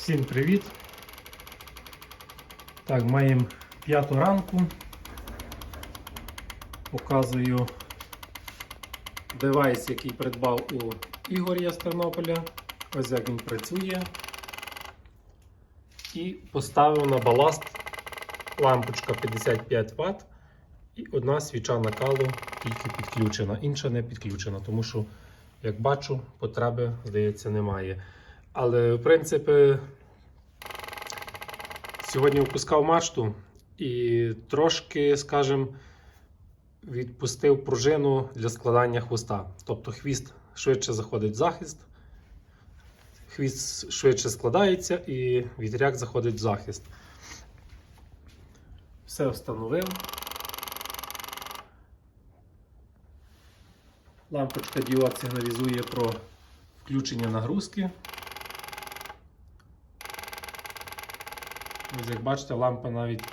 Всім привіт! Так, маємо п'яту ранку. Показую девайс, який придбав у Ігоря з Тернополя. Ось як він працює. І поставив на баласт лампочка 55 Вт і одна свіча накалу тільки підключена, інша не підключена, тому що, як бачу, потреби, здається, немає. Але, в принципі, сьогодні опускав мачту і трошки, скажімо, відпустив пружину для складання хвоста. Тобто хвіст швидше заходить в захист, хвіст швидше складається і вітряк заходить в захист. Все встановив. Лампочка діод сигналізує про включення нагрузки. Ось як бачите, лампа навіть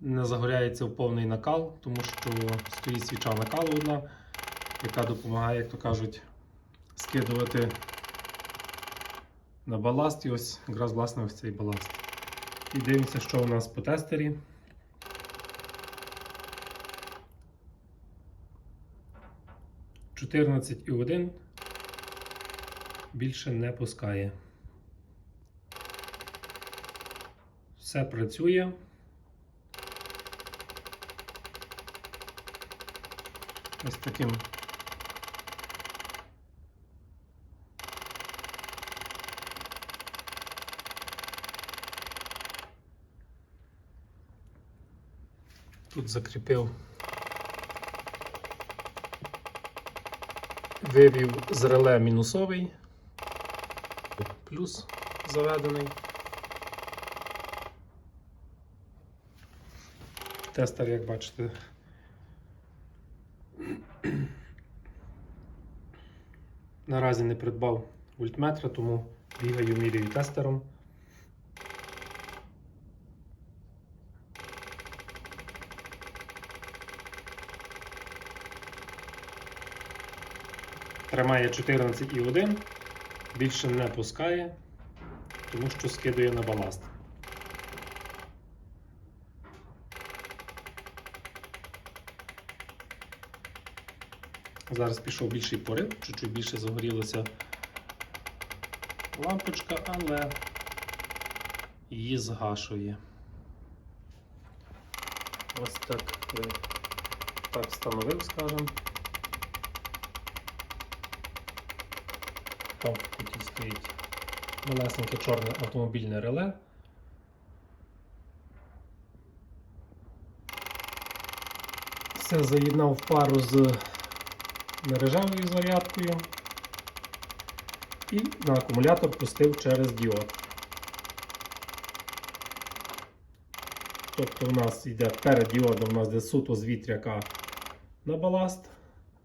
не загоряється в повний накал, тому що стоїть свіча накалу одна, яка допомагає, як то кажуть, скидувати на баласт. І ось якраз власне ось цей баласт. І дивимося, що у нас по тестері. Чотирнадцять і один більше не пускає. Все працює. Ось таким тут закріпив, вивів з реле мінусовий, плюс заведений. Тестер, як бачите, наразі не придбав вольтметра, тому бігаю міряю тестером. Тримає 14,1, більше не пускає, тому що скидує на баласт. Зараз пішов більший порив, чуть-чуть більше загорілася лампочка, але її згашує. Ось так так встановив, скажімо. Там стоїть малесеньке чорне автомобільне реле. Все заєднав в пару з мережевою зарядкою і на акумулятор пустив через діод. Тобто у нас йде перед діодом у нас йде суто з вітряка на баласт,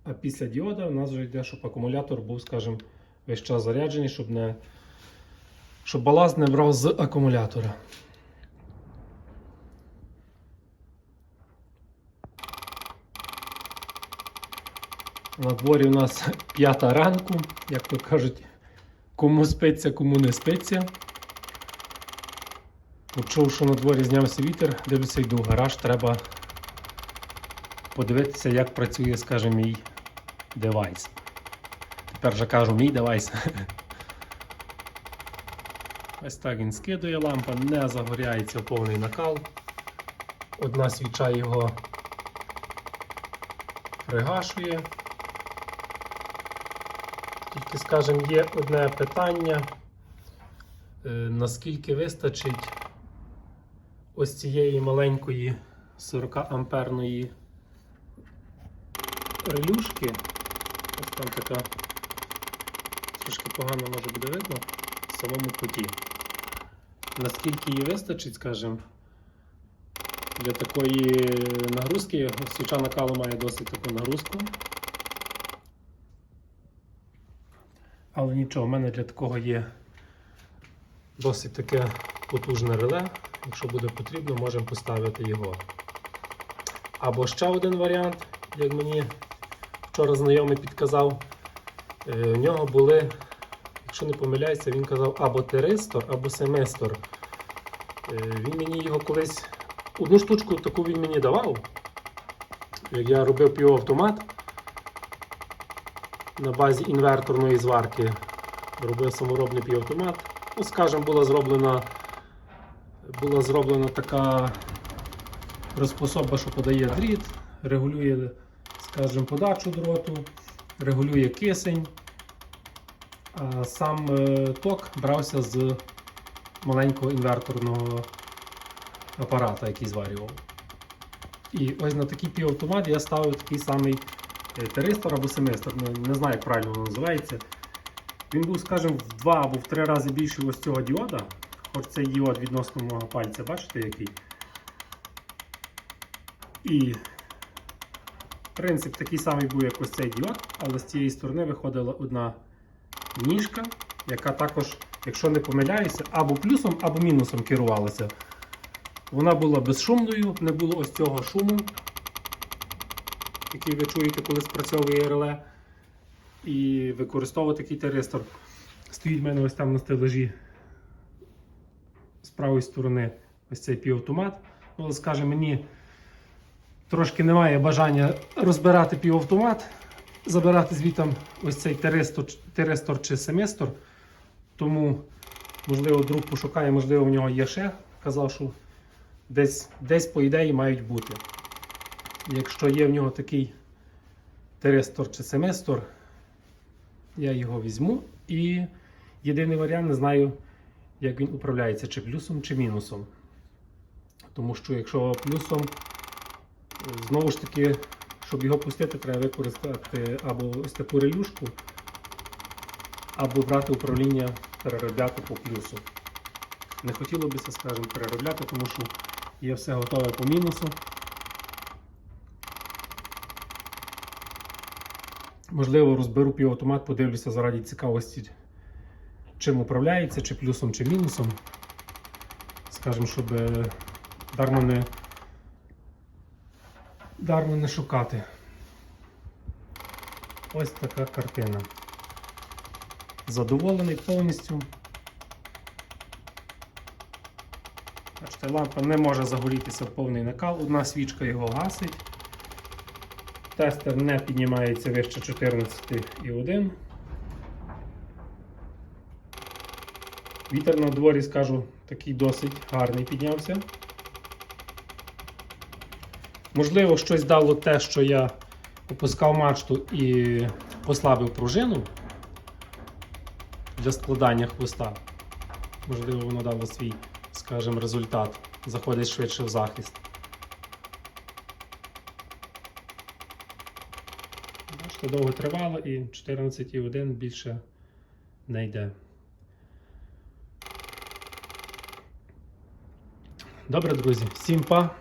а після діода у нас вже йде, щоб акумулятор був, скажімо, весь час заряджений, щоб не щоб баласт не брав з акумулятора. На дворі у нас п'ята ранку, як то кажуть, кому спиться, кому не спиться. Почув, що на дворі знявся вітер, дивлюся, йду в гараж, треба подивитися, як працює, скажімо, мій девайс. Тепер вже кажу мій девайс. Ось так він скидує, лампа не загоряється повний накал. Одна свіча його пригашує. Тільки, скажімо, є одне питання, е, наскільки вистачить ось цієї маленької 40 амперної релюшки. Ось там така трошки погано може буде видно в самому куті. Наскільки її вистачить, скажімо, для такої нагрузки, свіча накалу має досить таку нагрузку. Але нічого, в мене для такого є досить таке потужне реле. Якщо буде потрібно, можемо поставити його. Або ще один варіант, як мені вчора знайомий підказав, е, у нього були, якщо не помиляюся, він казав або теристор, або семестор. Е, Він мені його колись. Одну штучку таку він мені давав. Як я робив півавтомат на базі інверторної зварки. Робив саморобний півавтомат. Ну, скажімо, була зроблена, була зроблена така розпособа, що подає дріт, регулює, скажімо, подачу дроту, регулює кисень. А сам е, ток брався з маленького інверторного апарата, який зварював. І ось на такий півавтомат я ставив такий самий теристор або семестр, не, не знаю, як правильно воно називається. Він був, скажімо, в два або в три рази більший ось цього діода. Хоч цей діод відносно мого пальця, бачите який? І принцип такий самий був, як ось цей діод, але з цієї сторони виходила одна ніжка, яка також, якщо не помиляюся, або плюсом, або мінусом керувалася. Вона була безшумною, не було ось цього шуму, який ви чуєте, коли спрацьовує реле. І використовувати такий теристор. Стоїть в мене ось там на стележі з правої сторони ось цей півавтомат. Ну, але скаже, мені трошки немає бажання розбирати півавтомат, забирати звітом ось цей теристор, теристор чи семестор. Тому, можливо, друг пошукає, можливо, в нього є ще. Казав, що десь, десь по ідеї мають бути. Якщо є в нього такий теристор чи семестор, я його візьму і єдиний варіант не знаю, як він управляється, чи плюсом, чи мінусом. Тому що якщо плюсом, знову ж таки, щоб його пустити, треба використати або ось таку релюшку, або брати управління переробляти по плюсу. Не хотіло би це, скажімо, переробляти, тому що є все готове по мінусу. Можливо, розберу півавтомат, подивлюся заради цікавості, чим управляється, чи плюсом, чи мінусом. Скажімо, щоб е, дармо не, дармо не шукати. Ось така картина. Задоволений повністю. Бачите, лампа не може загорітися в повний накал, одна свічка його гасить. Тестер не піднімається вище 14,1. Вітер на дворі, скажу, такий досить гарний піднявся. Можливо, щось дало те, що я опускав мачту і послабив пружину для складання хвоста. Можливо, воно дало свій, скажімо, результат. Заходить швидше в захист. Бачите, довго тривало і 14,1 більше не йде. Добре, друзі, всім па.